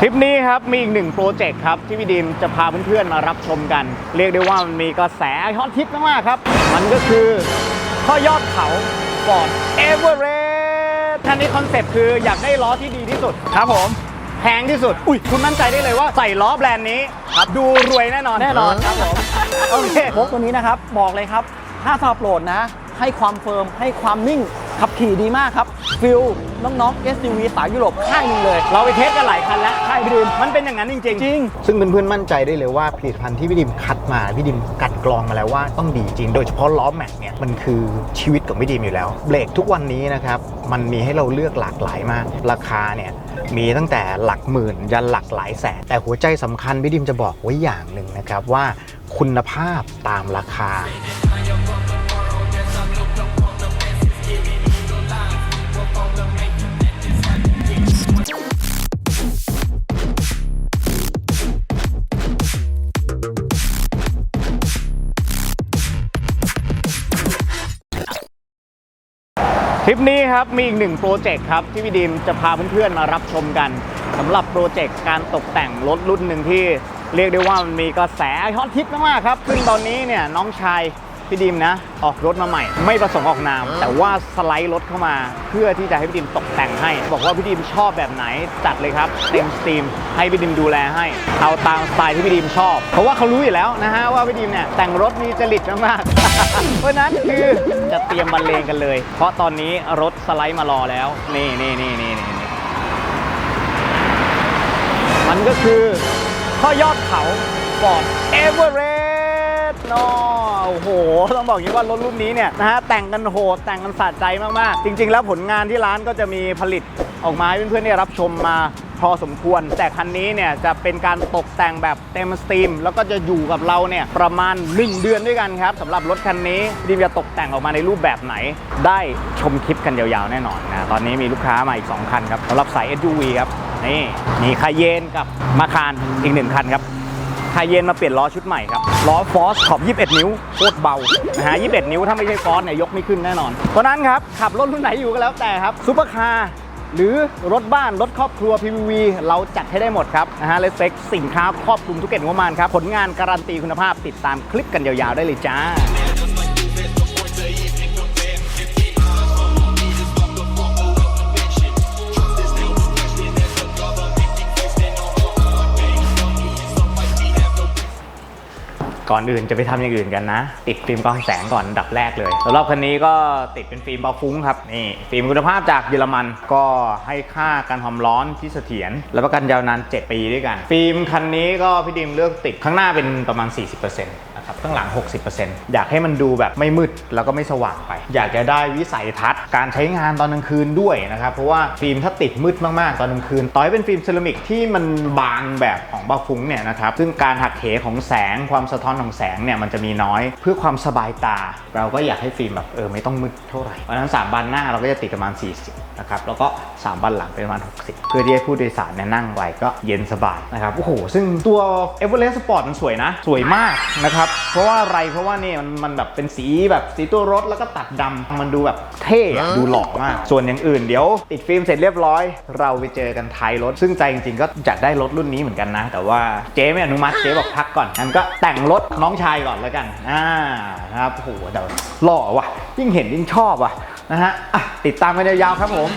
ทริปนี้ครับ มีอีกหนึ่งโปรเจกต์ครับ ที่พี่ดิมจะพาเพื่อนๆมารับชมกัน เรียกได้ว่ามันมีกระแสฮอตฮิตมากๆครับ มันก็คือข้อยอดเขาฟอร์ดเอเวอเรสต์ท่านนี้คอนเซ็ปต์คืออยากได้ล้อที่ดีที่สุดครับผมแพงที่สุด อุ้ยคุณมั่นใจได้เลยว่าใส่ล้อแบรนด์นี้ครับดูรวยแน่นอนแน่นอนครับผมโอเคโค้กตัวนี้นะครับ บอกเลยครับ ถ้าสอบโหลดนะ ให้ความเฟิร์ม ให้ความนิ่ง ขับขี่ดีมากครับ ฟิลน้องๆ SUV สายยุโรปค่ายหนึ่งเลย เราไปเทสกันหลายคันแล้วใช่พี่ดิมมันเป็นอย่างนั้นจริงๆ จริง ซึ่งเพื่อนๆมั่นใจได้เลยว่าผลิตภัณฑ์ที่พี่ดิมคัดมาพี่ดิมกัดกรองมาแล้วว่าต้องดีจริง โดยเฉพาะล้อแม็กเนี่ยมันคือชีวิตของพี่ดิมอยู่แล้วเบรกทุกวันนี้นะครับมันมีให้เราเลือกหลากหลายมาก ราคาเนี่ยมีตั้งแต่หลักหมื่นยันหลักหลายแสน แต่หัวใจสำคัญพี่ดิมจะบอกไว้อย่างหนึ่งนะครับว่าคุณภาพตามราคา ปนี้ครับมีอีกหนึ่งโปรเจกต์ครับที่พี่ดีมจะพาเพื่อนๆมารับชมกันสำหรับโปรเจกต์การตกแต่งรถรุ่นหนึ่งที่ เรียกได้ว่ามันมีกระแสฮอตฮิตมากๆครับซึ่งตอนนี้เนี่ยน้องชาย พี่ดิมนะ ออกรถมาใหม่ ไม่ประสงค์ออกนาม แต่ว่าสไลด์รถเข้ามา เพื่อที่จะให้พี่ดิมตกแต่งให้ บอกว่าพี่ดิมชอบแบบไหนจัดเลยครับเต็มสตรีมให้พี่ดิมดูแลให้ เอาตามสไตล์ที่พี่ดิมชอบ เพราะว่าเขารู้อยู่แล้วนะฮะว่าพี่ดิมเนี่ยแต่งรถมีจริตมากๆเพราะฉะนั้นคือจะเตรียมบรรเลงกันเลย เพราะตอนนี้รถสไลด์มารอแล้ว นี่นี่นี่นี่นี่นี่มันก็คือข้อยอดเขาฟอร์ดเอเวอเรสต์นอ โอ้โห ต้องบอกอย่างนี้ว่ารถรุ่นนี้เนี่ยนะฮะแต่งกันโหดแต่งกันสะใจมาก ๆ จริง ๆ แล้วผลงานที่ร้านก็จะมีผลิตออกมาให้เพื่อนๆได้รับชมมาพอสมควร แต่คันนี้เนี่ยจะเป็นการตกแต่งแบบเต็มสตรีม แล้วก็จะอยู่กับเราเนี่ยประมาณ 1 เดือนด้วยกันครับสำหรับรถคันนี้ดีมจะตกแต่งออกมาในรูปแบบไหน ได้ชมคลิปกันยาวๆแน่นอนนะตอนนี้มีลูกค้ามาอีก 2 คันครับสำหรับสาย SUV ครับนี่มีคาเยนกับมาคารอีกหนึ่งคันครับ คายเยนมาเปลี่ยนล้อชุดใหม่ครับ ล้อฟอสขอบ 21 นิ้วโคตรเบานะฮะ21 นิ้วถ้าไม่ใช่ฟอสเนี่ยยกไม่ขึ้นแน่นอน เพราะนั้นครับ ขับรถรุ่นไหนอยู่ก็แล้วแต่ครับซูเปอร์คาร์หรือรถบ้าน รถครอบครัว PPV เราจัดให้ได้หมดครับนะฮะเลสเซ็กสินค้าครอบคลุมทุกเกตงบประมาณครับ ผลงานการันตีคุณภาพติดตามคลิปกันยาวๆได้เลยจ้า ก่อนอื่นจะไปทำอย่างอื่นกันนะ ติดฟิล์มกรองแสงก่อนดับแรกเลยสำหรับคันนี้ก็ติดเป็นฟิล์มเบาฟุ้งครับนี่ฟิล์มคุณภาพจากเยอรมันก็ให้ค่าการความร้อนที่เสถียรและประกันยาวนาน 7 ปีด้วยกัน ฟิล์มคันนี้ก็พี่ดิมเลือกติดข้างหน้าเป็นประมาณ 40%นะ ครับข้างหลัง 60%อยากให้มันดูแบบไม่มืดแล้วก็ไม่สว่างไป อยากจะได้วิสัยทัศน์การใช้งานตอนกลางคืนด้วยนะครับ เพราะว่าฟิล์มถ้าติดมืดมากๆ ตอนกลางคืน ต่อให้เป็นฟิล์มเซรามิกที่มันบางแบบของบาฟุ้งเนี่ยนะครับ ซึ่งการหักเหของแสงความสะท้อนของแสงเนี่ยมันจะมีน้อย เพื่อความสบายตา เราก็อยากให้ฟิล์มแบบเออไม่ต้องมืดเท่าไหร่เพราะนั้น 3 บันหน้าเราก็จะติดประมาณ 40 นะครับ แล้วก็ 3 บันหลังเป็นประมาณ 60 เพื่อที่ให้ผู้โดยสารเนี่ยนั่งไว้ก็เย็นสบายนะครับ โอ้โห ซึ่งตัว e v e r e s t Sport มันสวยนะ สวยมากนะครับเพราะว่าอะไรเพราะว่านี่มันมันแบบเป็นสีแบบสีตัวรถแล้วก็ตัดดำมันดูแบบเท่อะดูหล่อมาก ส่วนอย่างอื่นเดี๋ยว ติดฟิล์มเสร็จเรียบร้อย เราไปเจอกันท้ายรถ ซึ่งใจจริงๆก็อยากได้รถรุ่นนี้เหมือนกันนะ แต่ว่าเจ๊ไม่อนุมัติเจ๊บอกพักก่อนงั้นก็แต่งรถน้องชายก่อนแล้วกันอ่านะครับโอ้โหเดี๋ยวหล่อว่ะ ยิ่งเห็นยิ่งชอบว่ะนะฮะอะติดตามกันยาวๆครับผม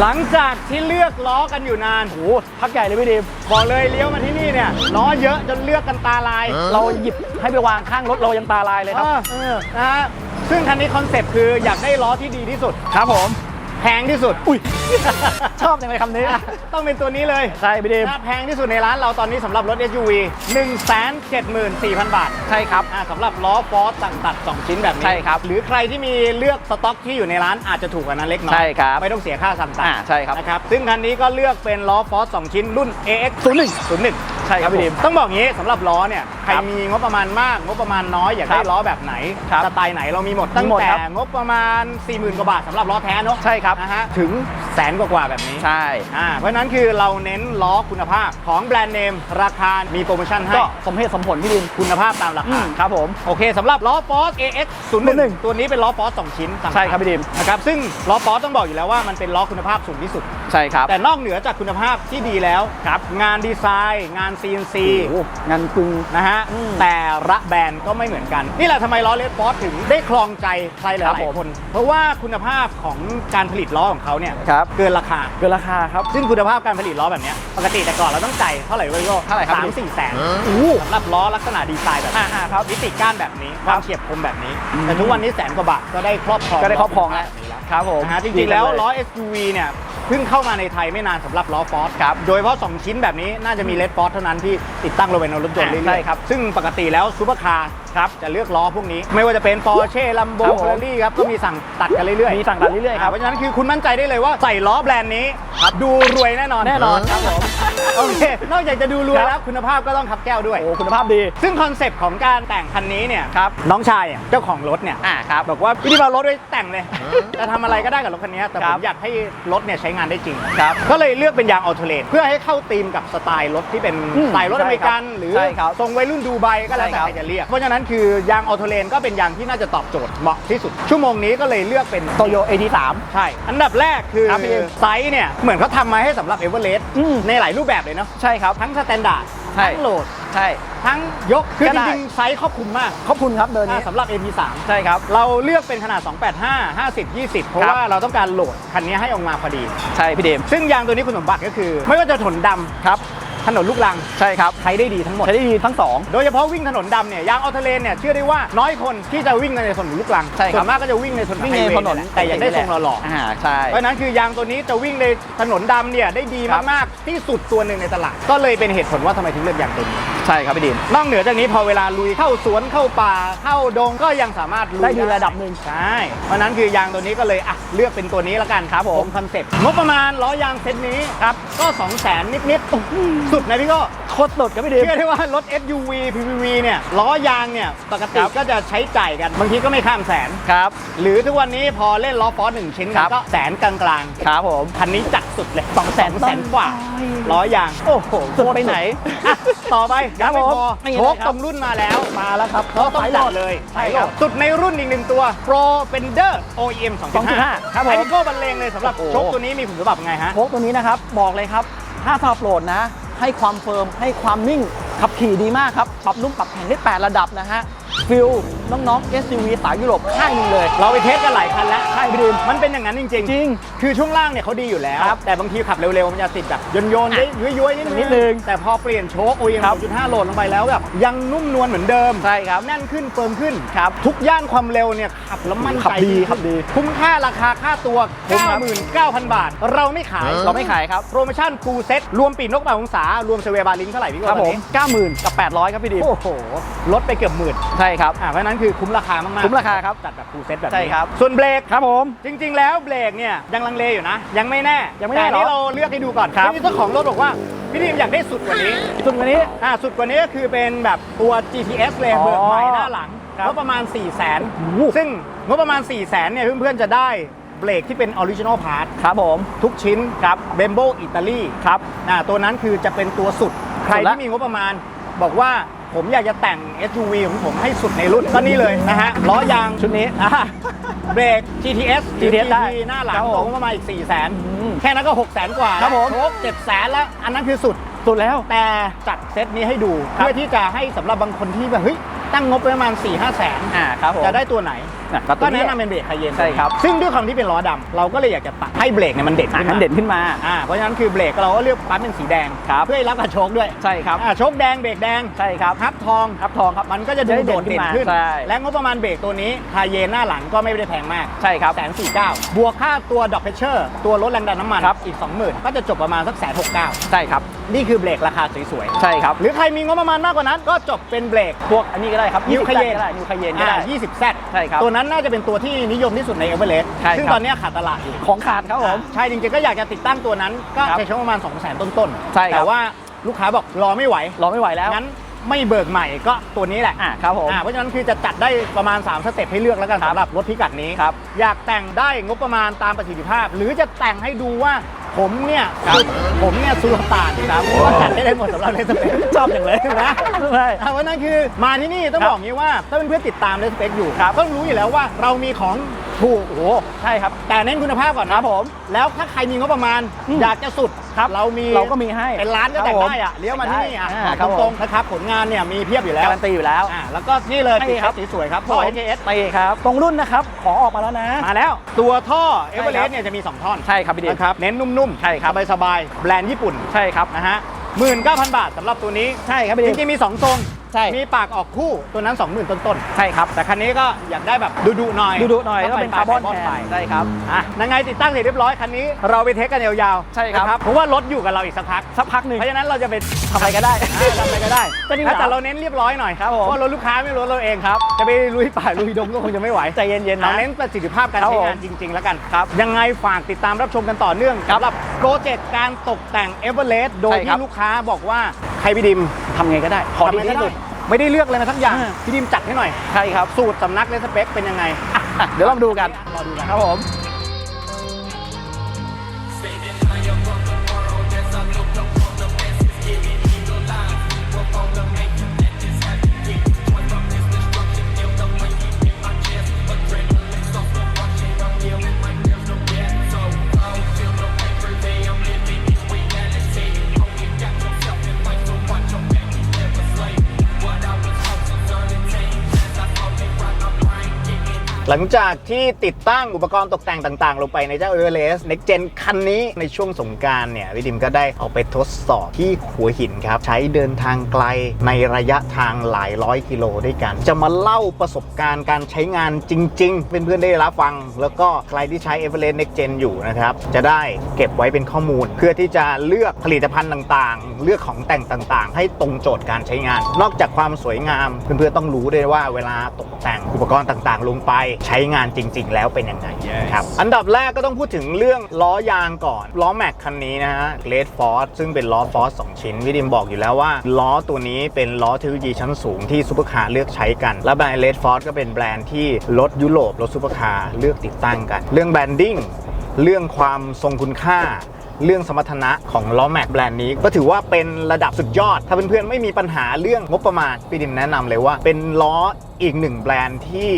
หลังจากที่เลือกล้อกันอยู่นานโหพักใหญ่เลยพี่ดิมบอกเลยเลี้ยวมาที่นี่เนี่ยล้อเยอะจนเลือกกันตาลาย เราหยิบให้ไปวางข้างรถเรายังตาลายเลยครับเออเออนะฮะซึ่งคันนี้คอนเซ็ปต์คืออยากได้ล้อที่ดีที่สุดครับผม แพงที่สุด อุ้ย ชอบจังเลยคำนี้ ต้องเป็นตัวนี้เลยใช่พี่ดิมถ้าแพงที่สุดในร้านเราตอนนี้สำหรับรถ SUV 174,000 บาทใช่ครับอ่าสำหรับล้อฟอสสั่งตัด 2 ชิ้นแบบนี้ใช่ครับหรือใครที่มีเลือกสต็อกที่อยู่ในร้านอาจจะถูกกว่านั้นเล็กน้อยใช่ครับไม่ต้องเสียค่าสั่งตัดอ่าใช่ครับนะครับซึ่งคันนี้ก็เลือกเป็นล้อฟอส2ชิ้นรุ่น AX 01 01 ใช่ครับพี่ดิมต้องบอกงี้สำหรับล้อเนี่ยใครครับมีงบประมาณมากงบประมาณน้อยอยากได้ครับล้อแบบไหนครับสไตล์ไหนเรามีหมดตั้งมีหมดแต่ครับงบประมาณ 40,000กว่าบาทสำหรับล้อแท้เนอะใช่ครับนะฮะถึงแสนกว่าๆแบบนี้ใช่อ่าเพราะฉะนั้นคือเราเน้นล้อคุณภาพของแบรนด์เนมราคามีโปรโมชั่นให้ก็สมเหตุสมผลพี่ดิมคุณภาพตามราอืคามครับผมโอเคสำหรับล้อ Force AX 01ตัวนี้เป็นล้อ Force 2ชิ้นต่างหากใช่ครับพี่ดิมนะครับซึ่งล้อ Force ต้องบอกอยู่แล้วว่ามันเป็นล้อคุณภาพสูงที่สุดใช่ครับแต่นอกเหนือจากคุณภาพที่ดีแล้วครับงานดีไซน์ งาน CNC โอ้โหงานกึ่งนะฮะ อืม แต่ละแบรนด์ก็ไม่เหมือนกัน นี่แหละทำไมล้อเลดฟอสถึงได้ครองใจใครหครับลายผม ๆคน เพราะว่าคุณภาพของการผลิตล้อของเขาเนี่ยครับ เกินราคา เกินราคาครับ ซึ่งคุณภาพการผลิตล้อแบบเนี้ยปกติแต่ก่อนเราต้องจ่ายเท่าไหร่วะพี่โก้เท่าไหร่ครับ สามพี่สี่แสน อู้ สำหรับล้อลักษณะดีไซน์แบบนี้อ่าๆครับวิติก้านแบบนี้คครัวาบมเฉียบคมแบบนี้ อืมแต่ทุกวันนี้แสนกว่าบาทก็ได้ครอบครองก็ได้ครอบครองแล้วแบบนี้แล้ว ครับผมนะฮะจริงๆแล้วล้อ SUV เนี่ยเพิ่งเข้ามาในไทยไม่นานสำหรับล้อฟอสครับโดยเฉพาะ 2 ชิ้นแบบนี้น่าจะมีเลดฟอสเท่านั้นที่ติดตั้งลงไปในรถยนต์อ่าเรื่อยๆใช่ครับซึ่งปกติแล้วซูเปอร์คาร์ ครับจะเลือกล้อพวกนี้ ไม่ว่าจะเป็น Porsche Lambo ครับผม Ferrari ครับก็มีสั่งตัดกันเรื่อยๆมีสั่งตัดเรื่อยๆครับเพราะฉะนั้นคือคุณมั่นใจได้เลยว่าใส่ล้อแบรนด์นี้ดูรวยแน่นอนแน่นอนครับผมโอเคนอกจากจะดูรวยครับแล้วคุณภาพก็ต้องขับแก้วด้วยโอ้คุณภาพดี ซึ่งคอนเซปต์ของการแต่งคันนี้เนี่ยครับน้องชายอะเจ้าของรถเนี่ยอ่าครับบอกว่าพี่ที่มารถไว้แต่งเลยจะทำอะไรก็ได้กับรถคันนี้แต่คผรัมบอยากให้รถเนี่ยใช้งานได้จริงครับก็เลยเลือกเป็นยางออโตเลนเพื่อให้เข้าธีมกับสไตล์รถที่เป็นอืมสไตล์รถอเมริกันใช่ครับหรือใช่ครับทรงวัยรุ่นดูไบก็แล้วใช่แต่ครับใครจะเรียกเพราะฉะนั้นคือยางออโตเลนก็เป็นยางที่น่าจะตอบโจทย์เหมาะที่สุด ชั่วโมงนี้ก็เลยเลือกเป็นโตโย AT3 ใช่ อันดับแรกคือครับพี่ไซส์เนี่ย เหมือนเขาทำมาให้สำหรับเอเวอเรสต์อืมในหลายรูปแบบเลยเนาะใช่ครับ ทั้งสแตนดาร์ดใช่ ทั้งโหลด ใช่ ทั้งยก คือก็จได้ ริงๆไซส์ครอบคลุมมากขอบคุณครับเดินนี้อ่าสำหรับ MP3 ใช่ครับ เราเลือกเป็นขนาด 285 50 20 เพราะครับ ว่าเราต้องการโหลดคันนี้ให้ออกมาพอดี ใช่พี่เดม ซึ่งยางตัวนี้คุณสมบัติก็คือ ไม่ว่าจะถนนดำครับ ถนนลูกรังใช่ครับใช้ได้ดีทั้งหมดใช้ได้ดีทั้งสองโดยเฉพาะวิ่งถนนดำเนี่ยยางออโตเลนเนี่ยเชื่อได้ว่าน้อยคนที่จะวิ่งในถนนลูกรังใช่ครับส่วนมากก็จะวิ่งในถนนวิ่งในไฮเวย์ถนนแหละแต่อยากได้ทรงหล่อๆอ่าใช่เพราะฉะนั้นคือยางตัวนี้จะวิ่งในถนนดำเนี่ยได้ดีครับมากๆที่สุดตัวหนึ่งในตลาด ก็เลยเป็นเหตุผลว่าทำไมถึงเลือกยางตัวนี้ ใช่ครับพี่เดมนอกเหนือจากนี้พอเวลาลุยเข้าสวนเข้าป่าเข้าดงก็ยังสามารถลุยได้ดีระดับหนึ่งใช่เพราะฉะนั้นคือยางตัวนี้ก็เลยอะเลือกเป็นตัวนี้ละกันครับผมคอนเซ็ปต์งบประมาณล้อยางเซตนี้ครับก็2 0 0 0 0 0นิดๆสุดนะพี่ก็โคตรสดครับพี่เดมเชื่อได้ว่ารถ SUV PPV เนี่ยล้อยางเนี่ยปกติครับก็จะใช้จ่ายกันบางทีก็ไม่ข้ามแสนครับหรือทุกวันนี้พอเล่นล้อฟอสหนึ่งชิ้นครับก็แสนกลางๆครับผมคันนี้จัดสุดเลยสองแสนแสนกว่าต้นล้อยางโอ้โหสุดไปไหนอะต่อไปครัยับงไม่ผมพอไม่โชได้คครับตรงรุ่นมาแล้วมาแล้วครับเขาต้องจัดเลยใช่ครับสุดในรุ่นอีกหนึ่งตัว Pro Bender OEM 2.5 2.5ครับผมอันนี้ก็บรรเลงเลยสำหรับโอ้โหโชคตัวนี้มีคุณสมบัติไงฮะโชคตัวนี้นะครับบอกเลยครับถ้าสำหรับโหลดนะ ให้ความเฟิร์มให้ความนิ่ง ขับขี่ดีมากครับ ปรับนุ่มปรับแข็งได้ 8 ระดับนะฮะ ฟิลน้องๆ SUV สายยุโรปข้างหนึงเลย เราไปเทสกันหลายคันแล้วใช่พี่ดิมมันเป็นอย่างนั้นจริง จริงคือช่วงล่างเนี่ยเขาดีอยู่แล้ว ครับแต่บางทีขับเร็วๆ มันจะติดแบบโยนๆได้ย้วยๆ นิดนิดนึงแต่พอเปลี่ยนโชค OEM ครับ2.5โหลดลงไปแล้วแบบยังนุ่มนวลเหมือนเดิม ใช่ครับ แน่นขึ้นเฟิร์มขึ้น ครับทุกย่านความเร็วเนี่ยขับแล้วมั่นขับใจดีขับดีคุ้มค่าราคาค่าตัว คุ้มครับ99,000 บาท เราไม่ขายเราไม่ขายครับ โปรโมชั่นฟูลเซ็ตรวมปีกนกป่าองศารวมเซเวบาลิงเท่าไหร่พี่ครับตผอนมนี้90,000 กับ 800 ครับพี่ดิมโอ้โหลดไปเกือบหมื่นใช่ครับอ่าเพราะฉะนั้นคือคุ้มราคามากๆคุ้มราคาครับจัดแบบฟูลเซ็ตแบบนี้ใช่ครับส่วนเบรกครับผม จริง ๆ แล้วเบรกเนี่ยยังลังเลอยู่นะ ยังไม่แน่ยังไม่แน่แต่นี่เหรอเราเลือกให้ดูก่อนครับที่เจ้าของรถบอกว่าพี่ทีมอยากได้สุดกว่านี้ สุดกว่านี้อ่าสุดกว่านี้ก็คือเป็นแบบตัว GTS เลยอ๋อเบิกใหม่หน้าหลังครับงบประมาณ 4 0 0 0 0นโอ้โหซึ่งงบประมาณ 4 0 0 0 0นเนี่ยเพื่อนๆจะได้ เบรกที่เป็นออริจินอลพาร์ทครับผม ทุกชิ้นครับเบมโบอิตาลีครับอ่าตัวนั้นคือจะเป็นตัวสุด ใครสุดละที่มีงบประมาณ บอกว่าผมอยากจะแต่ง SUV ของผมให้สุดในรุ่นก็นี่เลยนะฮะล้อยางชุดนี้อ่าเบรก GTS หรือ GTS ได้ GT หน้าหลังครับผมตกประมาณอีก 4 0 0 0 0 0อืมแค่นั้นก็6 0 0 0 0 0 กว่าครับผมโชค7 0 0 0 0 0แล้ว อันนั้นคือสุด สุดแล้วแต่จัดเซตนี้ให้ดูครับเพื่อที่จะให้สำหรับบางคนที่แบบเฮ้ยตั้งงบไปประมาณ4 5แสนอ่าครับผมจะได้ตัวไหนอะก็ตัก็วนี้แนะนำเป็นเบรกไฮเย็นใช่ครับ ซึ่งด้วยความที่เป็นล้อดำเราก็เลยอยากจะตัดให้เบรกเนี่ยมันเด่นอะขึ้นงั้นมาเด่นขึ้นมา อ่าเพราะฉะนั้นคือเบรกเราก็เลือกปั๊มเป็นสีแดง ครับเพื่อให้รับกับโชคด้วยใช่ครับอ่าโชคแดงเบรกแดงใช่ครับฮับทองครับทองครับมันก็จะดูจะได้โดดเด่เด่นนขึ้ขึ้นนมาใช่ และงบประมาณเบรกตัวนี้คาเยนหน้าหลังก็ไม่ได้แพงมากใช่ครับแสนสี่เก้าบวกค่าตัวดอกเพชเชอร์ตัวลดแรงดันน้ำมันครับอีก20,000ก็จะจบประมาณสักแสนหกเก้าใช่ครับนี่คือเบรกราคาสวยใช่ครับๆหรือใครมีงบประมาณมากกว่านั้นก็จบเป็นเบรกพวกอันนี้ก็ได้ครับนิวคาเยนก็ได้นิวคาเยนก็ได้อ่า20 Z ใช่ครับตัวนั้นน่าจะเป็นตัวที่นิยมที่สุดในเอเวอเรสต์ใช่ครับซึ่งตอนนี้ขาดตลาดอยู่ของขาดครับผมใช่จริงๆก็อยากจะติดตั้งตัวนั้นก็ครับใช้ช่วงประมาณ2 0 0 0 0 0ต้นๆใช่ครับแต่ว่าลูกค้าบอกรอไม่ไหวรอไม่ไหวแล้วงั้นไม่เบิกใหม่ก็ตัวนี้แหละอะครับผมอ่าเพราะฉะนั้นคือจะจัดได้ประมาณ 3 สเต็ปให้เลือกแล้วกันครับสำหรับรถพิกัดนี้ครับอยากแต่งได้งบประมาณตามประสิทธิภาพ หรือจะแต่งให้ดูว่า ผมเนี่ยครับสุดผมเนี่ยสุลต่านครับก็จัดได้หมดสำหรับเลสเปคชอบอย่างเลยนะใช่อ่าเพราะฉะนั้นคือมาที่นี่ต้องครับบอกงี้ว่าถ้าเพื่อนๆติดตามเลสเปคอยู่ครับต้องรู้อยู่แล้วว่าเรามีของ ถูกโอ้โหใช่ครับ แต่เน้นคุณภาพก่อนคนะรับผม แล้วถ้าใครมีงบประมาณ อืม อยากจะสุดครับเรามีเราก็มีให้เป็นร้านก็ครับแต่งผมได้อะเลี้ยวมาที่นี่อะได้บอกครับตรงๆนะครับผลงานเนี่ยมีเพียบอยู่แล้วการันตีอยู่แล้ว อ่าแล้วก็นี่เลยใช่ติดครับสีสวยครับผท่อม AKS ไปครับ ตรงรุ่นนะครับ ของออกมาแล้วนะ มาแล้ว ตัวท่อเอใช่เวอเรครัสบเนี่ยจะมี 2 ท่อนใช่ครับพี่ดินะครับเน้นนุ่มๆใช่ครับ สบายๆแบรนด์ญี่ปุ่นใช่ครับนะฮะหมื่นเก้าพันบาทสำหรับตัวนี้ ใช่ครับพี่จดิริงๆมี 2 ทรง ใช่ มีปากออกคู่ตัวนั้น 20,000 ต้นใช่ครับ ๆ แต่คันนี้ก็อยากได้แบบดุๆหน่อยดูดูหน่อยก็เป็นคาร์บอนไปแทไปนใช่ครับ อะยังไงติดตั้งเสร็จเรียบร้อยคันนี้เราไปเทสกันยาวๆใช่ครับ นะเพราะว่ารถอยู่กับเราอีกสักพัก สักพักหนึ่ง เพราะฉะนั้นเราจะไปทำอะไรก็ได้อ่าทำอะไรก็ได้ก็นี่เหรอแต่เราเน้นเรียบร้อยหน่อยครับผมเพราะรถลูกค้าไม่รถเราเองครับ จะไปลุยป่าลุยดงก็คงจะไม่ไหวใจเย็นๆเรานะเน้นประสิทธิภาพการครับใช้ผมงานจริง ๆ แล้วกันครับ ยังไงฝากติดตามรับชมกันต่อเนื่องครับ สำหรับโปรเจกต์การตกแต่งเอเวอเรสต์โดยใช่ครัที่บ ลูกค้าบอกว่าใครพี่ดิม ทำไงก็ได้ ขอดีทำไงก็ที่สุด ไม่ได้เลือกเลยนะทั้งอย่าง อ่า พี่ดิมจัดให้หน่อย ใช่ครับ สูตรสำนักเลสเปคเป็นยังไงอะเดี๋ยวลองดูกัน รอดูกัน ครับผม หลังจากที่ติดตั้งอุปกรณ์ตกแต่งต่างๆ ลงไปในเจ้า e v e r e s t Next Gen คันนี้ในช่วงสงการเนี่ยพี่ดิมก็ได้เอาไปทดสอบที่หัวหินครับ ใช้เดินทางไกลในระยะทางหลายร้อยกิโลด้วยกัน จะมาเล่าประสบการณ์การใช้งานจริงๆเป็นเพื่อนๆได้รับฟัง แล้วก็ใครที่ใช้ e v e r e s t Next Gen อยู่นะครับ จะได้เก็บไว้เป็นข้อมูล เพื่อที่จะเลือกผลิตภัณฑ์ต่างๆ เลือกของแต่งต่างๆ ให้ตรงโจทย์การใช้งาน นอกจากความสวยงามเพื่อนๆต้องรู้ด้วยว่าเวลาตกแต่งอุปกรณ์ต่างๆ ลงไปใช้งานจริง ๆ แล้วเป็นยังไงครับ อันดับแรกก็ต้องพูดถึงเรื่องล้อยางก่อน ล้อแม็กคันนี้นะฮะเลดฟอร์ซึ่งเป็นล้อฟอร์ส2ชิ้นวิดิมบอกอยู่แล้วว่า ล้อตัวนี้เป็นล้อเทคโนโลยีชั้นสูงที่ซูเปอร์คาร์เลือกใช้กัน และแบรนด์เลดฟอร์ก็เป็นแบรนด์ที่รถยุโรปรถซูเปอร์คาร์เลือกติดตั้งกัน เรื่องแบรนดิ้งเรื่องความทรงคุณค่า เรื่องสมรรถนะของล้อแม็กแบรนด์นี้ ก็ถือว่าเป็นระดับสุดยอด ถ้าเพื่อนๆไม่มีปัญหาเรื่องงบประมาณพี่ดิมแนะนำเลยว่า เป็นล้ออีกหนึ่งแบรนด์ที่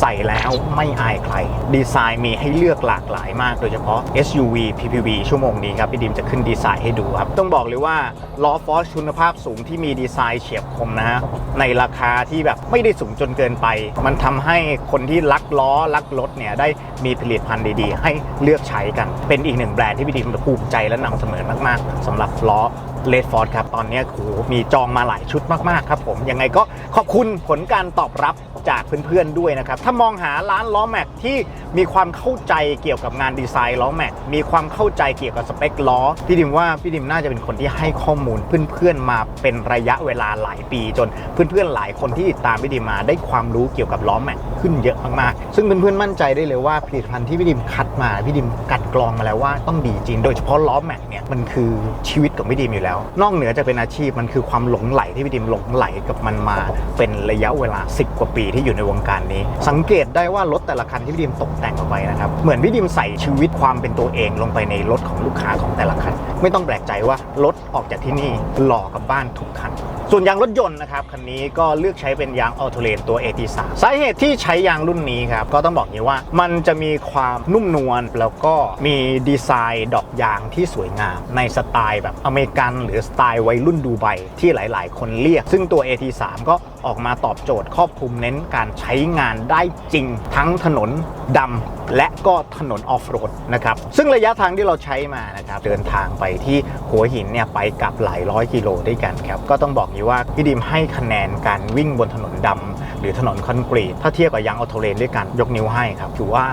ใส่แล้วไม่อายใคร ดีไซน์มีให้เลือกหลากหลายมาก โดยเฉพาะ SUV PPV ชั่วโมงนี้ครับ พี่ดิมจะขึ้นดีไซน์ให้ดูครับ ต้องบอกเลยว่าล้อฟอสคุณภาพสูงที่มีดีไซน์เฉียบคมนะฮะในราคาที่แบบไม่ได้สูงจนเกินไป มันทำให้คนที่รักล้อรักรถเนี่ยได้มีผลิตภัณฑ์ดีๆ ให้เลือกใช้กัน เป็นอีกหนึ่งแบรนด์ที่พี่ดิมภูมิใจและนำเสนอมากๆสำหรับล้อ เลดฟอร์ดครับ ตอนนี้โหมีจองมาหลายชุดมาก ๆ ครับผม ยังไงก็ขอบคุณผลการตอบรับจากเพื่อน ๆ ด้วยนะครับ ถ้ามองหาร้านล้อแม็กที่มีความเข้าใจเกี่ยวกับงานดีไซน์ล้อแม็กมีความเข้าใจเกี่ยวกับสเปคล้อ พี่ดิมว่าพี่ดิมน่าจะเป็นคนที่ให้ข้อมูลเพื่อน ๆ มาเป็นระยะเวลาหลายปี จนเพื่อน ๆ หลายคนที่ติดตามพี่ดิมมาได้ความรู้เกี่ยวกับล้อแม็กขึ้นเยอะมาก ๆ ซึ่งเพื่อน ๆ มั่นใจได้เลยว่าผลิตภัณฑ์ที่พี่ดิมคัดมาพี่ดิมกัดกรองมาแล้วว่าต้องดีจริง โดยเฉพาะล้อแม็กเนี่ยมันคือชีวิตของพี่ดิมอยู่แล้วนอกเหนือจากเป็นอาชีพมันคือความหลงไหลที่พี่ดิมหลงไหลกับมันมา เป็นระยะเวลา 10 กว่าปีที่อยู่ในวงการนี้ สังเกตได้ว่ารถแต่ละคันที่พี่ดิมตกแต่งออกไปนะครับเหมือนพี่ดิมใส่ชีวิตความเป็นตัวเองลงไปในรถของลูกค้าของแต่ละคัน ไม่ต้องแปลกใจว่ารถออกจากที่นี่หล่อกับบ้านทุกคันส่วนยางรถยนต์นะครับคันนี้ก็เลือกใช้เป็นยางออโตเลนตัว AT3 สาเหตุที่ใช้ยางรุ่นนี้ครับก็ต้องบอกอย่างนี้ว่า มันจะมีความนุ่มนวลแล้วก็มีดีไซน์ดอกยางที่สวยงาม ในสไตล์แบบอเมริกัน หรือสไตล์วัยรุ่นดูไบที่หลาย ๆ คนเรียก ซึ่งตัว AT3 ก็ออกมาตอบโจทย์ครอบคลุมเน้นการใช้งานได้จริง ทั้งถนนดำและก็ถนนออฟโรดนะครับซึ่งระยะทางที่เราใช้มานะครับเดินทางไปที่หัวหินเนี่ยไปกลับหลายร้อยกิโลด้วยกันครับก็ต้องบอกนี้ว่าพี่ดิมให้คะแนนการวิ่งบนถนนดำหรือถนนคอนกรีต ถ้าเทียบกับยางออโตเลนด้วยกันยกนิ้วให้ครับถือว่า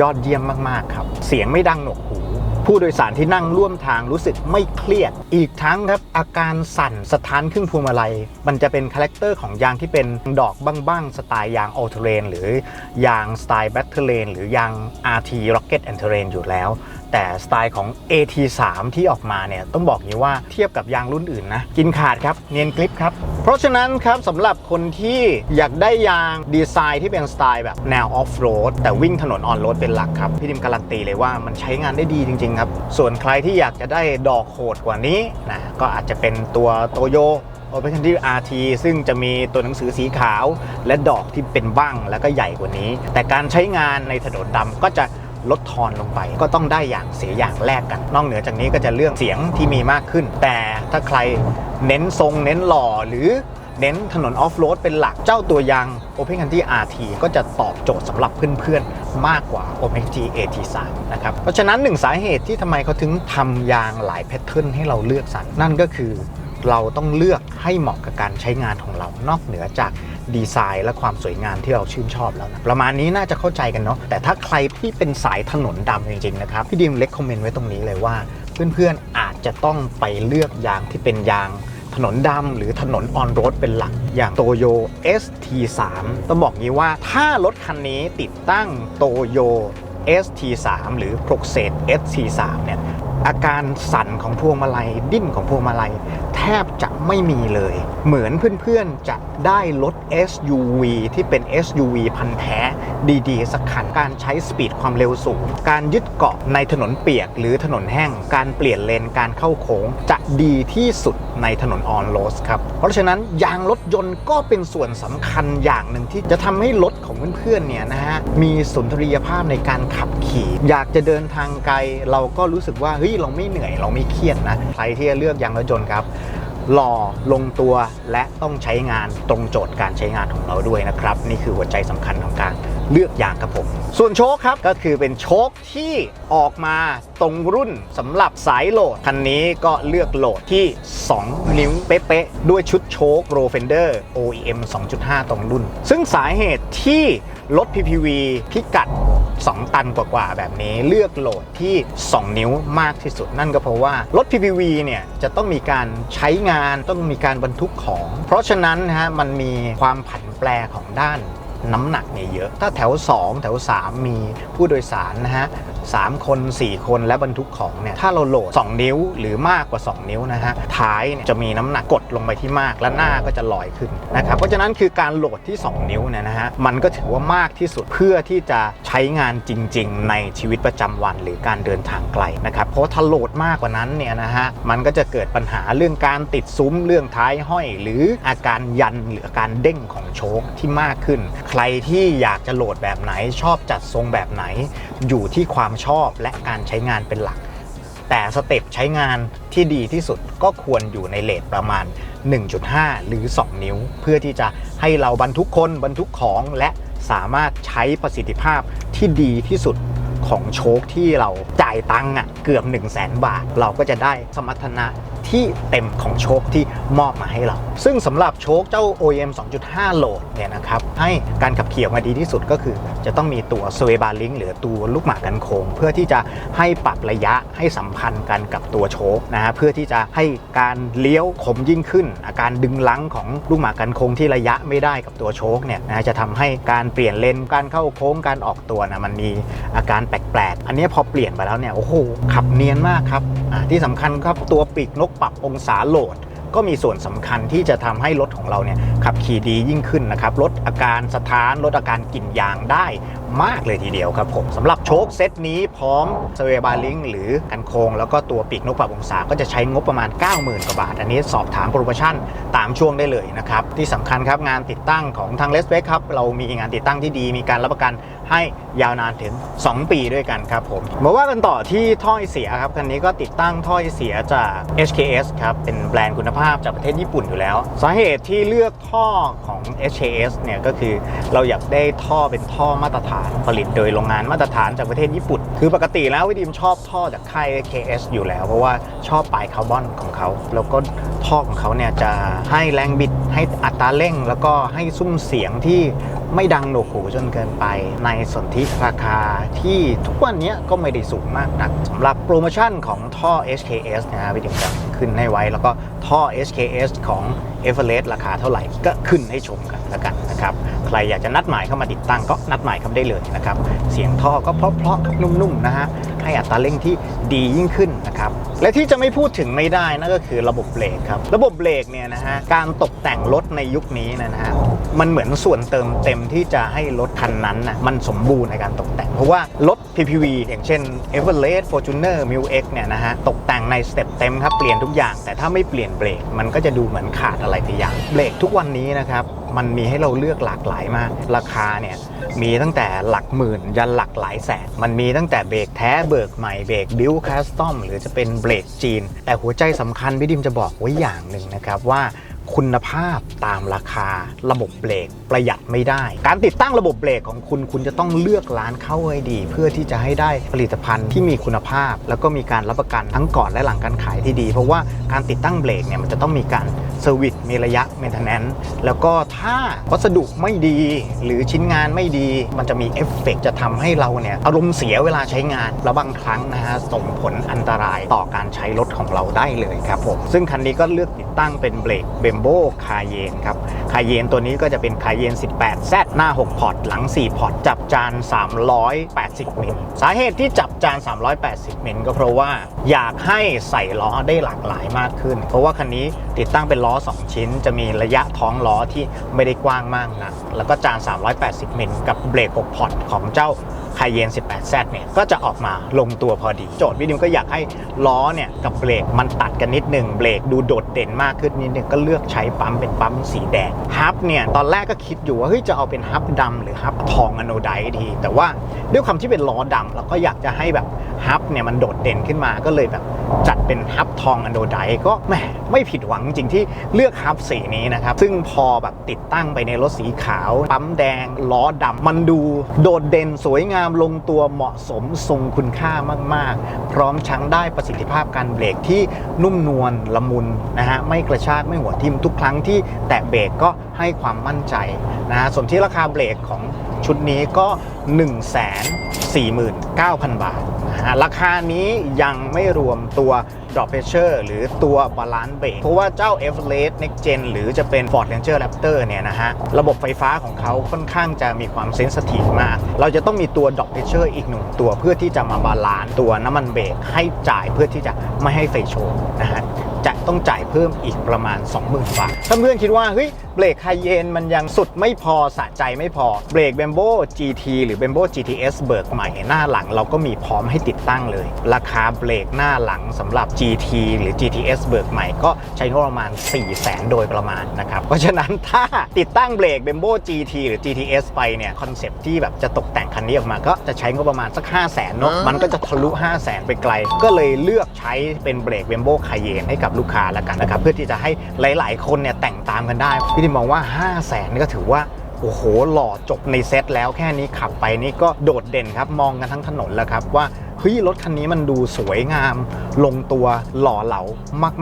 ยอดเยี่ยมมากๆครับ เสียงไม่ดังหนวกหูผู้โดยสารที่นั่งร่วมทางรู้สึกไม่เครียด อีกทั้งครับอาการสั่นสะท้านครึ่งพวงมาลัย มันจะเป็นคาแรคเตอร์ของยางที่เป็นดอกบ้างๆ สไตล์ยางออ t เทเรนหรือยางสไตล์แบทเทอร์เลนหรือยาง RT Rocket and Terrain อยู่แล้ว แต่สไตล์ของ AT3 ที่ออกมาเนี่ยต้องบอกนี้ว่าเทียบกับยางรุ่นอื่นนะ กินขาดครับ เนียนกริปครับ เพราะฉะนั้นครับสำหรับคนที่อยากได้ยางดีไซน์ที่เป็นสไตล์แบบแนวออฟโรดแต่วิ่งถนนออนโรดเป็นหลักครับ พี่ดิมการันตีเลยว่ามันใช้งานได้ดีจริง ๆ ครับ ส่วนใครที่อยากจะได้ดอกโหดกว่านี้นะก็อาจจะเป็นตัวโตโยโอเปอเรชั่นที่ RT ซึ่งจะมีตัวหนังสือสีขาว และดอกที่เป็นบ้างแล้วก็ใหญ่กว่านี้ แต่การใช้งานในถนนดำก็จะ ลดทอนลงไป ก็ต้องได้อย่างเสียอย่างแลกกัน นอกเหนือจากนี้ก็จะเรื่องเสียงที่มีมากขึ้น แต่ถ้าใครเน้นทรงเน้นหล่อหรือเน้นถนนออฟโรดเป็นหลักเจ้าตัวยาง Open Country RT ก็จะตอบโจทย์สำหรับเพื่อนๆ มากกว่า Open Country AT3 นะครับ เพราะฉะนั้นหนึ่งสาเหตุที่ทำไมเขาถึงทำยางหลายแพทเทิร์นให้เราเลือกสรรนั่นก็คือ เราต้องเลือกให้เหมาะกับการใช้งานของเรา นอกเหนือจากดีไซน์และความสวยงามที่เราชื่นชอบแล้วนะประมาณนี้น่าจะเข้าใจกันเนาะแต่ถ้าใครที่เป็นสายถนนดำจริงๆนะครับพี่ดิมเล็กคอมเมนต์ไว้ตรงนี้เลยว่า เพื่อนๆอาจจะต้องไปเลือกยางที่เป็นยางถนนดำหรือถนนออนโรดเป็นหลัก อย่างโตโย ST3 ต้องบอกงี้ว่าถ้ารถคันนี้ติดตั้งโตโย ST3 หรือ Proxet ST3 เนี่ย อาการสั่นของพวงมาลัย ดิ้นของพวงมาลัย แทบจะไม่มีเลย เหมือนเพื่อนๆจะได้รถ SUV ที่เป็น SUV พันธุ์แท้ ดีๆ สักคัน การใช้สปีดความเร็วสูง การยึดเกาะในถนนเปียกหรือถนนแห้ง การเปลี่ยนเลน การเข้าโค้ง จะดีที่สุดในถนนออนโรสครับ เพราะฉะนั้นยางรถยนต์ก็เป็นส่วนสำคัญอย่างหนึ่งที่จะทำให้รถของเพื่อนๆเนี่ยนะฮะ มีสุนทรียภาพในการขับขี่ อยากจะเดินทางไกล เราก็รู้สึกว่าเฮ้ยเราไม่เหนื่อยเราไม่เครียดนะ ใครที่จะเลือกยางรถยนต์ครับหล่อลงตัวและต้องใช้งานตรงโจทย์การใช้งานของเราด้วยนะครับ นี่คือหัวใจสำคัญของการ เลือกยางครับผม ส่วนโชคครับก็คือเป็นโชคที่ออกมาตรงรุ่นสำหรับสายโหลด คันนี้ก็เลือกโหลดที่ 2 นิ้วเป๊ะๆ ด้วยชุดโชค r o f e n d e r OEM 2.5 ตรงรุ่น ซึ่งสาเหตุที่รถ PPV พิกัด 2 ตันกว่าๆ แบบนี้เลือกโหลดที่ 2 นิ้วมากที่สุดนั่นก็เพราะว่ารถ PPV เนี่ยจะต้องมีการใช้งานต้องมีการบรรทุกของ เพราะฉะนั้นนะฮะมันมีความผันแปรของด้าน น้ำหนักเนี่ยเยอะ ถ้าแถว 2 แถว 3 มีผู้โดยสารนะฮะ3คน 4 คนและบรรทุกของเนี่ยถ้าเราโหลด 2 นิ้วหรือมากกว่า 2 นิ้วนะฮะท้ายเนี่ยจะมีน้ำหนักกดลงไปที่มากและหน้าก็จะลอยขึ้นนะครับเพราะฉะนั้นคือการโหลดที่ 2 นิ้วเนี่ยนะฮะมันก็ถือว่ามากที่สุดเพื่อที่จะใช้งานจริง ๆ ในชีวิตประจำวันหรือการเดินทางไกลนะครับเพราะถ้าโหลดมากกว่านั้นเนี่ยนะฮะมันก็จะเกิดปัญหาเรื่องการติดซุ้มเรื่องท้ายห้อย หรืออาการยันหรืออาการเด้งของโชคที่มากขึ้นใครที่อยากจะโหลดแบบไหน ชอบจัดทรงแบบไหน อยู่ที่ความชอบและการใช้งานเป็นหลัก แต่สเต็ปใช้งานที่ดีที่สุดก็ควรอยู่ในเลทประมาณ 1.5 หรือ 2 นิ้ว เพื่อที่จะให้เราบรรทุกคนบรรทุกของและสามารถใช้ประสิทธิภาพที่ดีที่สุด ของโชคที่เราจ่ายตังค์อะเกือบ 1 0 0 0 0แบาท เราก็จะได้สมรรถนะที่เต็มของโชคที่มอบมาให้เรา ซึ่งสำหรับโชคเจ้า OEM 2.5 โหลดเนี่ยนะครับ ให้การขับขี่ออกมาดีที่สุดก็คือ จะต้องมีตัว s w a y bar link หรือตัวลูกหมากกันโค้งเพื่อที่จะให้ปรับระยะให้สัมพันธ์กันกับตัวโชคนะฮะเพื่อที่จะให้การเลี้ยวคมยิ่งขึ้น อาการดึงลังของลูกหมากกันโค้งที่ระยะไม่ได้กับตัวโชคเนี่ยนะจะทำให้การเปลี่ยนเลนการเข้าโค้งการออกตัวนะมันมีอาการแปลกๆ อันนี้พอเปลี่ยนไปแล้วเนี่ย โอ้โห ขับเนียนมากครับที่สำคัญครับตัวปีกนกปรับองศาโหลด ก็มีส่วนสำคัญที่จะทำให้รถของเราเนี่ยขับขี่ดียิ่งขึ้นนะครับ ลดอาการสะท้าน ลดอาการกลิ่นยางได้ มากเลยทีเดียวครับผมสำหรับโชคเซตนี้พร้อมสเวบาลิงหรือกันโครงแล้วก็ตัวปีกนกปรับองศาก็จะใช้งบประมาณ 90,000กว่าบาท อันนี้สอบถามโปรโมชั่นตามช่วงได้เลยนะครับ ที่สำคัญครับงานติดตั้งของทางเลสเ c ครับเรามีงานติดตั้งที่ดีมีการรับประกันให้ยาวนานถึง 2 ปีด้วยกันครับผมมาว่ากันต่อที่ท่อไอเสียครับคันนี้ก็ติดตั้งท่อไอเสียจาก HKS ครับเป็นแบรนด์คุณภาพจากประเทศญี่ปุ่นอยู่แล้ว สาเหตุที่เลือกท่อของ HKS เนี่ยก็คือเราอยากได้ท่อเป็นท่อมาตรฐานผลิตโดยโรงงานมาตรฐานจากประเทศญี่ปุ่น คือปกติแล้ววิดีมชอบท่อจากค่าย KS อยู่แล้ว เพราะว่าชอบปลายคาร์บอนของเขา แล้วก็ท่อของเขาเนี่ยจะให้แรงบิดให้อัตราเร่ง แล้วก็ให้ซุ้มเสียงที่ ไม่ดังโหนกหูจนเกินไป ในสนธิราคาที่ทุกวันนี้ก็ไม่ได้สูงมากนักสำหรับโปรโมชั่นของท่อ HKS นะฮะพี่ติ๋มจะขึ้นให้ไว้ แล้วก็ท่อ HKS ของ e v e r e s t ราคาเท่าไหร่ก็ขึ้นให้ชมกันแล้วกันนะครับใครอยากจะนัดหมายเข้ามาติดตั้งก็นัดหมายเข้ามาได้เลยนะครับเสียงท่อก็เพราะๆนุ่มๆนะฮะ ให้อัตราเร่งที่ดียิ่งขึ้นนะครับและที่จะไม่พูดถึงไม่ได้นั่นก็คือระบบเบรกครับระบบเบรกเนี่ยนะฮะการตกแต่งรถในยุคนี้นะฮะมันเหมือนส่วนเติมเต็มที่จะให้รถคันนั้นนะมันสมบูรณ์ในการตกแต่งเพราะว่ารถ PPV อย่างเช่น e v e r e s t Fortuner m u X เนี่ยนะฮะ ตกแต่งในสเต็ปเต็มครับ เปลี่ยนทุกอย่าง แต่ถ้าไม่เปลี่ยนเบรก มันก็จะดูเหมือนขาดอะไรไปอย่าง เบรกทุกวันนี้นะครับ มันมีให้เราเลือกหลากหลายมาก ราคาเนี่ย มีตั้งแต่หลักหมื่น ยันหลักหลายแสน มันมีตั้งแต่เบรกแท้เบิกใหม่เบรกบิวคัสตอมหรือจะเป็นเบรกจีน แต่หัวใจสำคัญพี่ดิมจะบอกไว้อย่างหนึ่งนะครับว่า คุณภาพตามราคา ระบบเบรกประหยัดไม่ได้ การติดตั้งระบบเบรกของคุณคุณจะต้องเลือกร้านเข้าให้ดี เพื่อที่จะให้ได้ผลิตภัณฑ์ที่มีคุณภาพ แล้วก็มีการรับประกันทั้งก่อนและหลังการขายที่ดี เพราะว่าการติดตั้งเบรกเนี่ยมันจะต้องมีการ เซอร์วิสมีระยะเมนเทนแนนซ์แล้วก็ถ้าวัสดุไม่ดีหรือชิ้นงานไม่ดี มันจะมีเอฟเฟกต์จะทำให้เราเนี่ย อารมณ์เสียเวลาใช้งาน แล้วบางครั้งนะฮะส่งผลอันตรายต่อการใช้รถของเราได้เลยครับผม ซึ่งคันนี้ก็เลือกติดตั้งเป็นเบรกเบมโบคาเยนครับคาเยนตัวนี้ก็จะเป็นคาเยน 18Z หน้า 6 พอร์ต หลัง 4 พอร์ต จับจาน 380 มิล สาเหตุที่จับจาน 380 มิลก็เพราะว่าอยากให้ใส่ล้อได้หลากหลายมากขึ้น เพราะว่าคันนี้ติดตั้งเป็นล้อ้อ 2 ชิ้น จะมีระยะท้องล้อที่ไม่ได้กว้างมากนะแล้วก็จาน 380 มิลกับเบรก6พอร์ตของเจ้า คาเยน 18Z เนี่ยก็จะออกมาลงตัวพอดี โจทย์วิดีโอก็อยากให้ล้อเนี่ยกับเบรกมันตัดกันนิดหนึ่งเบรกดูโดดเด่นมากขึ้นนิดหนึ่งก็เลือกใช้ปั๊มเป็นปั๊มสีแดงฮับเนี่ยตอนแรกก็คิดอยู่ว่าเฮ้ยจะเอาเป็นฮับดำหรือฮับทองอโนไดดี แต่ว่าด้วยความที่เป็นล้อดำเราก็อยากจะให้แบบฮับเนี่ยมันโดดเด่นขึ้นมาก็เลยแบบจัดเป็นฮับทองอโนไดก็แหมไม่ผิดหวังจริงที่เลือกฮับสีนี้นะครับ ซึ่งพอแบบติดตั้งไปในรถสีขาว ปั๊มแดงล้อดำมันดูโดดเด่นสวยงามลงตัวเหมาะสมทรงคุณค่ามาก ๆ พร้อมชั้งได้ประสิทธิภาพการเบรกที่นุ่มนวลละมุนนะฮะไม่กระชากไม่หัวทิ่มทุกครั้งที่แตะเบรกก็ให้ความมั่นใจนะฮะส่วนที่ราคาเบรกของชุดนี้ก็ 1 4 9 0 0 0 บาทนะฮะราคานี้ยังไม่รวมตัว drop pressure หรือตัว balance brake เพราะว่าเจ้า e v e r e s t Next Gen หรือจะเป็น Ford Ranger Raptor เนี่ยนะฮะ ระบบไฟฟ้าของเขาค่อนข้างจะมีความเซนสทีฟมาก เราจะต้องมีตัว drop pressure อีกหนึ่งตัวเพื่อที่จะมาบาลานซ์ตัวน้ำมันเบรกให้จ่ายเพื่อที่จะไม่ให้ไฟโชว์นะฮะ จะต้องจ่ายเพิ่มอีกประมาณ 20,000 บาท ถ้าเพื่อนคิดว่าเฮ้ยเบรกไฮเยนมันยังสุดไม่พอสะใจไม่พอเบรก b e m b o GT หรือ b e m b o GTS เบิกใหม่หน้าหลัง เราก็มีพร้อมให้ติดตั้งเลย ราคาเบรกหน้าหลังสำหรับ GT หรือ GTS เบิกใหม่ก็ใช้งบประมาณ 4 0 0แสนโดยประมาณนะครับ เพราะฉะนั้นถ้าติดตั้งเบรก b e m b o GT หรือ GTS ไปเนี่ยคอนเซปที่แบบจะตกแต่งคันนี้ออกมาก็จะใช้งบประมาณสัก 5 0 0แสนเนาะมันก็จะทะลุ 5 0 0แสนไปไกล ก็เลยเลือกใช้เป็นเบรก b e m b o คเยนให้กับลูกค้าแล้วกันนะครับเพื่อที่จะให้หลาย ๆ คนเนี่ยแต่งตามกันได้พี่ดิมมองว่า 5 0 0แสนนี่ก็ถือว่าโอ้โห หล่อจบในเซตแล้วแค่นี้ขับไปนี่ก็โดดเด่นครับ มองกันทั้งถนนแล้วครับว่า เฮ้ยรถคันนี้มันดูสวยงาม ลงตัวหล่อเหลา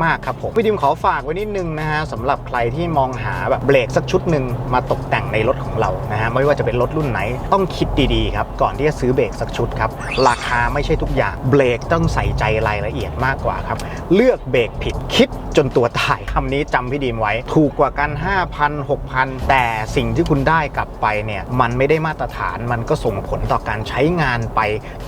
มาก ๆ ครับผมพี่ดิมขอฝากไว้นิดนึงนะฮะสำหรับใครที่มองหาแบบเบรกสักชุดหนึ่งมาตกแต่งในรถของเรานะฮะไม่ว่าจะเป็นรถรุ่นไหนต้องคิดดีๆครับก่อนที่จะซื้อเบรกสักชุดครับราคาไม่ใช่ทุกอย่างเบรกต้องใส่ใจรายละเอียดมากกว่าครับเลือกเบรกผิดคิดจนตัวตายคำนี้จำพี่ดีมไว้ ถูกกว่ากัน 5,000 6,000 แต่สิ่งที่คุณได้กลับไปเนี่ยมันไม่ได้มาตรฐานมันก็ส่งผลต่อการใช้งานไป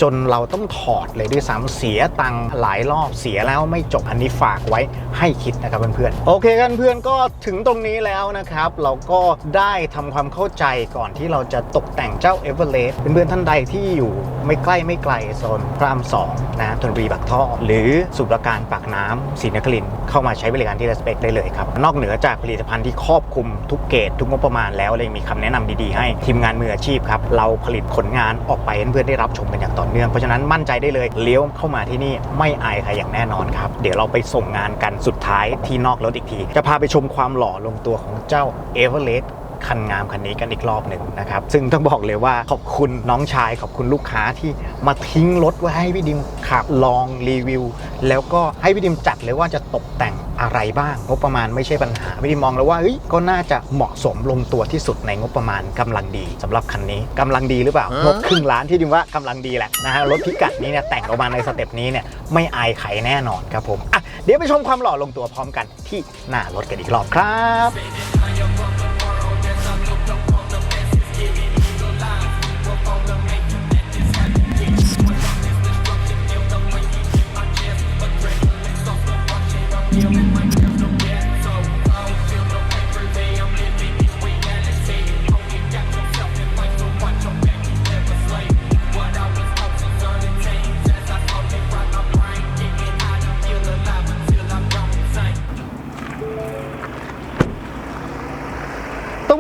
จนเราต้องถอดเลยด้วยซ้ำเสียตังค์หลายรอบเสียแล้วไม่จบอันนี้ฝากไว้ให้คิดนะครับเพื่อนๆโอเคกันเพื่อนก็ถึงตรงนี้แล้วนะครับ เราก็ได้ทำความเข้าใจก่อนที่เราจะตกแต่งเจ้าเอเวอเรสต์เพื่อนๆท่านใดที่อยู่ไม่ใกล้ไม่ไกลโซนพระรามสองนะธนบุรีปากท่อ หรือสุรการปากน้ำศรีนครินเข้ามาใช้บริการที่ Respect ได้เลยครับ นอกเหนือจากผลิตภัณฑ์ที่ครอบคลุมทุกเกรดทุกงบประมาณแล้วเรายังมีคำแนะนำดีๆให้ทีมงานมืออาชีพครับเราผลิตผลงานออกไปให้เพื่อนๆได้รับชมกันอย่างต่อเนื่องเพราะฉะนั้นมั่นใจได้เลยเลี้ยวเข้ามาที่นี่ไม่อายใครอย่างแน่นอนครับ เดี๋ยวเราไปส่งงานกันสุดท้ายที่นอกรถอีกที จะพาไปชมความหล่อลงตัวของเจ้า e v e r e s t คันงามคันนี้กันอีกรอบหนึ่งนะครับ ซึ่งต้องบอกเลยว่าขอบคุณน้องชายขอบคุณลูกค้าที่มาทิ้งรถไว้ให้พี่ดิมขับลองรีวิว แล้วก็ให้พี่ดิมจัดเลยว่าจะตกแต่งอะไรบ้างงบประมาณไม่ใช่ปัญหาพี่ดิมมองแล้วว่าเอ้ยก็น่าจะเหมาะสมลงตัวที่สุดในงบประมาณกำลังดีสำหรับคันนี้กำลังดีหรือเปล่างบครึ่งล้านที่ดิมว่ากำลังดีแหละนะฮะรถพิกัดนี้เนี่ยแต่งออกมาในสเต็ปนี้เนี่ยไม่อายใครแน่นอนครับผมอะเดี๋ยวไปชมความหล่อลงตัวพร้อมกันที่หน้ารถกันอีกรอบครับ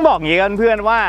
ต้องบอกอย่างนี้กันเพื่อนว่า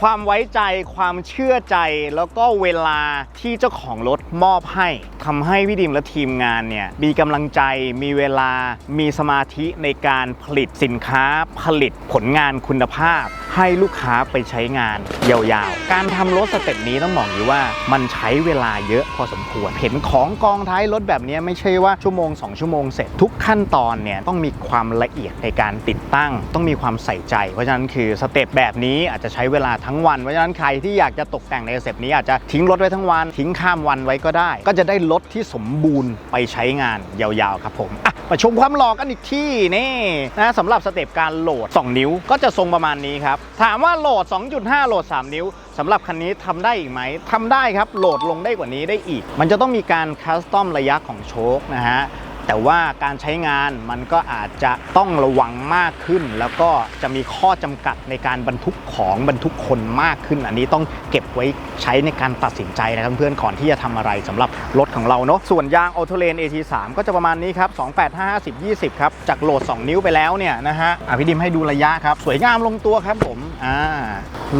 ความไว้ใจความเชื่อใจแล้วก็เวลาที่เจ้าของรถมอบให้ทำให้พี่ดิมและทีมงานเนี่ยมีกำลังใจมีเวลามีสมาธิในการผลิตสินค้าผลิตผลงานคุณภาพ ให้ลูกค้าไปใช้งานยาวๆ การทำรถสเต็ปนี้ต้องบอกอยู่ว่ามันใช้เวลาเยอะพอสมควร เห็นของกองท้ายรถแบบนี้ไม่ใช่ว่าชั่วโมง 2 ชั่วโมงเสร็จทุกขั้นตอนเนี่ยต้องมีความละเอียดในการติดตั้ง ต้องมีความใส่ใจ เพราะฉะนั้นคือสเต็ปแบบนี้อาจจะใช้เวลาทั้งวันเพราะฉะนั้นใครที่อยากจะตกแต่งในสเต็ปนี้อาจจะทิ้งรถไว้ทั้งวันทิ้งข้ามวันไว้ก็ได้ ก็จะได้รถที่สมบูรณ์ไปใช้งานยาวๆครับผมอะมาชมความหล่อกันอีกที่นี่นะสำหรับสเต็ปการโหลด 2 นิ้วก็จะทรงประมาณนี้ครับ ถามว่าโหลด 2.5 โหลด 3 นิ้วสำหรับคันนี้ทำได้อีกไหมทำได้ครับโหลดลงได้กว่านี้ได้อีก มันจะต้องมีการคัสตอมระยะของโชคนะฮะ แต่ว่าการใช้งานมันก็อาจจะต้องระวังมากขึ้น แล้วก็จะมีข้อจำกัดในการบรรทุกของบรรทุกคนมากขึ้น อันนี้ต้องเก็บไว้ใช้ในการตัดสินใจนะครับเพื่อนก่อนที่จะทำอะไรสำหรับรถของเราเนาะส่วนยางออโตเลน AT3 ก็จะประมาณนี้ครับ28 50 20 ครับจากโหลด 2 นิ้วไปแล้วเนี่ยนะฮะอะพี่ดิมให้ดูระยะครับ สวยงามลงตัวครับผมอ่า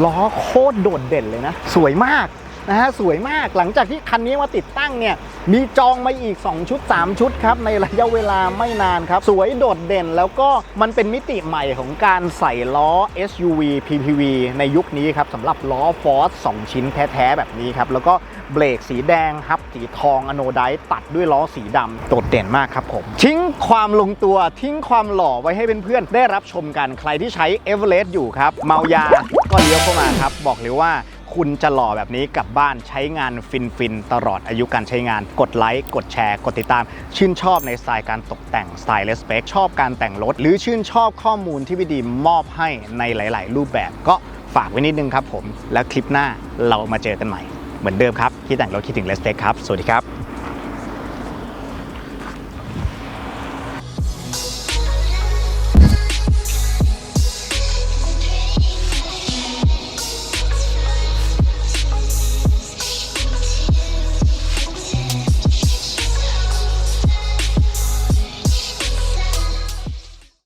ล้อโคตรโดดเด่นเลยนะ สวยมากนะฮะสวยมากหลังจากที่คันนี้มาติดตั้งเนี่ยมีจองมาอีก 2 ชุด 3 ชุดครับ ในระยะเวลาไม่นานครับ สวยโดดเด่นแล้วก็มันเป็นมิติใหม่ของการใส่ล้อ SUV PPV ในยุคนี้ครับสำหรับล้อฟอร์ส2ชิ้นแท้ๆ แบบนี้ครับ แล้วก็เบรกสีแดงฮับสีทองอโนไดตัดด้วยล้อสีดำโดดเด่นมากครับผม ทิ้งความลงตัวทิ้งความหล่อไว้ให้เพื่อนๆได้รับชมกันใครที่ใช้ e v e r e s t อยู่ครับเมายาก็เลี้ยวเข้ามาครับบอกเลยว่าคุณจะหล่อแบบนี้กลับบ้านใช้งานฟินๆตลอดอายุการใช้งานกดไลค์กดแชร์ กดติดตาม ชื่นชอบในสไตล์การตกแต่งสไตล์เลสเปคชอบการแต่งรถ หรือชื่นชอบข้อมูลที่วิดีมอบให้ในหลาย ๆ รูปแบบก็ฝากไว้นิดนึงครับผม แล้วคลิปหน้าเรามาเจอกันใหม่ เหมือนเดิมครับ ที่แต่งรถคิดถึงเลสเปคครับ สวัสดีครับ